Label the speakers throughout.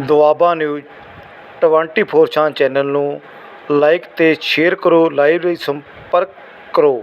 Speaker 1: Doaba news 24 ਛਾਂ channel ਨੂੰ like ਅਤੇ ਸ਼ੇਅਰ ਕਰੋ ਲਾਈਵ ਲਈ ਸੰਪਰਕ ਕਰੋ।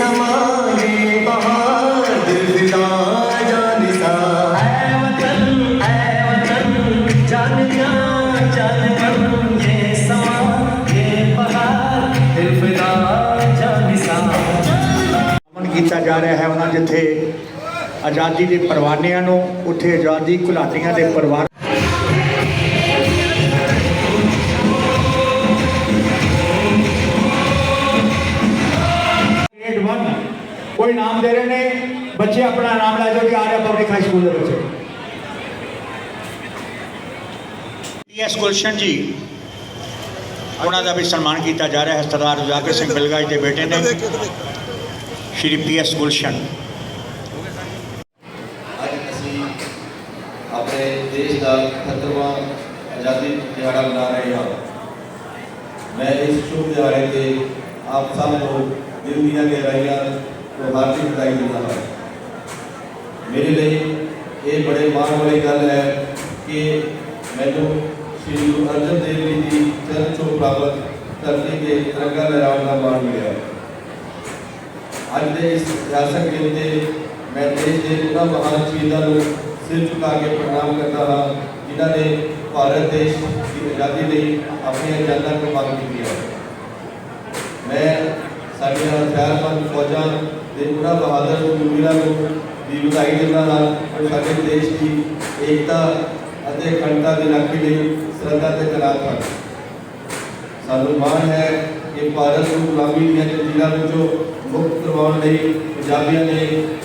Speaker 2: ਜਾ
Speaker 3: ਕੀਤਾ ਜਾ ਰਿਹਾ ਹੈ ਉਹਨਾਂ ਜਿੱਥੇ ਆਜ਼ਾਦੀ ਦੇ ਪਰਵਾਨਿਆਂ ਨੂੰ ਉੱਥੇ ਆਜ਼ਾਦੀ ਘੁਲਾਟੀਆਂ ਦੇ ਪਰਵਾਨ
Speaker 4: ਕੋਈ ਨਾਮ ਦੇ ਰਹੇ ਨੇ ਬੱਚੇ ਆਪਣਾ ਨਾਮ ਲੈ ਜਾਓ ਕਿ ਆਰਿਆ ਪਬਲਿਕ ਹਾਈ ਸਕੂਲ ਦੇ ਬੱਚੇ
Speaker 3: ਪੀਐਸ ਗੁਲਸ਼ਨ ਜੀ ਉਹਨਾਂ ਦਾ ਵੀ ਸਨਮਾਨ ਕੀਤਾ ਜਾ ਰਿਹਾ ਹੈ ਸਰਦਾਰ ਉਜਾਗਰ ਸਿੰਘ ਬਿਲਗਾਜ ਦੇ ਬੇਟੇ ਨੇ ਸ਼੍ਰੀ ਪੀਐਸ ਗੁਲਸ਼ਨ
Speaker 5: ਅੱਜ ਅਸੀਂ ਆਪਣੇ ਦੇਸ਼ ਦਾ 78ਵਾਂ ਆਜ਼ਾਦੀ ਦਿਹਾੜਾ ਮਨਾ ਰਹੇ ਹਾਂ ਮੈਂ ਇਸ ਸ਼ੁਭ ਦਿਹਾੜੇ ਤੇ ਆਪ ਸਭ ਨੂੰ ਦਿਲ ਦੀਆਂ ਗਹਿਰਾਈਆਂ میں بھارتی دینا ہوں میرے لیے یہ بڑے مان والی گل ہے کہ میں جو شری گرو ارجن دیو جی کی چرن چو پراپت دھرتی کے ترنگا لہراؤ کا مان ملیا اج کے اس ریاست کے اتنے میں دیش کے انہوں مہان شہیدوں کو سر چکا کے پرنام کرتا ہاں جنہ نے بھارت دیش کی آزادی ਲਈ اپنی جانا قربان کی میں سارے ہتھیار مند فوجاں بہادر ہے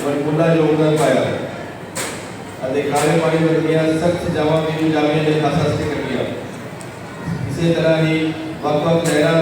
Speaker 5: مجبورہ یوگدان پایا۔ ہے اسی طرح ہی بخر جگہ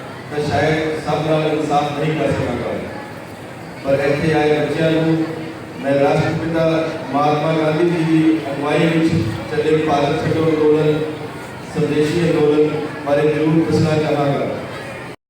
Speaker 5: میں شاید سب نال انصاف نہیں کر سکا گا۔ پر ایتھے آئے بچیاں نوں میں راشٹر پتا مہاتما گاندھی جی کی اگوائی وچ چلے پالک چھڈو ਅੰਦੋਲਨ ਸਵਦੇਸ਼ੀ بارے ضرور ਜ਼ਰੂਰ ਦੱਸਣਾ گا۔